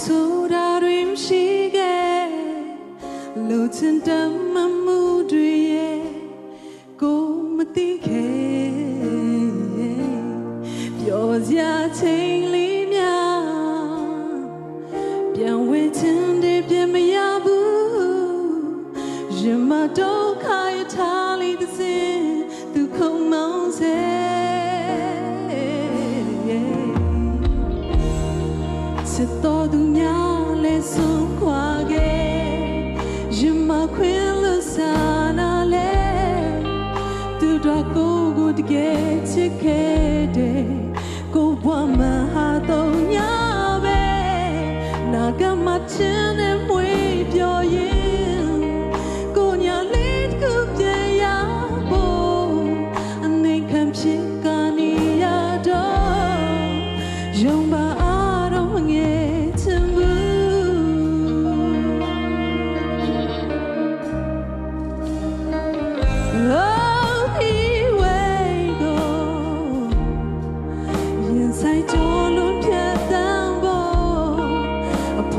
ဆိုတာတွေမရှိခဲ့လို့ချင်တမ်းမမှုတွေရဲ့ကိုမသိခဲ့ပြောစရာချိန်လေးများပြန်ဝင်ချင်တယ်ပြန်မရဘူးရင်မတော့ခါရထားလေးတစ်စင်သူခုံမောင်းစေ ချစ်တော်သူများလဲဆုံးခွာခဲ့ရင်မခွင်လို့စာနာလဲသူတို့ကိုယ်ကိုတကယ်ချစ်ခဲ့တယ်ကိုဘဝမှာဟာတော့ညာပဲနာကမချင်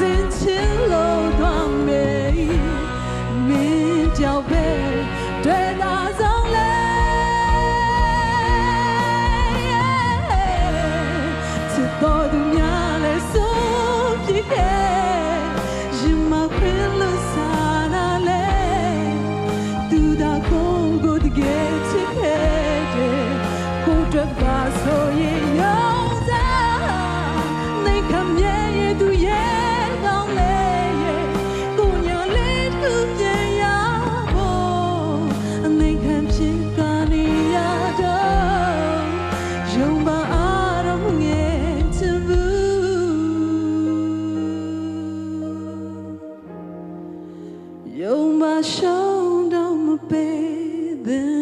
စင်ချင်လို့တော့မေမင်းကြောက်ပဲတွေ့တာဆုံးလဲချစ်တော်သူများလဲဆုံးပြခဲ့ရင်မခွင်လို့စားနာလဲသူသာကိုယ်ကိုတကယ်ချစ်ခဲ့တယ်ကိုယ်အတွက်ပါဆိုရင်ရော You're my shoulder, my bed.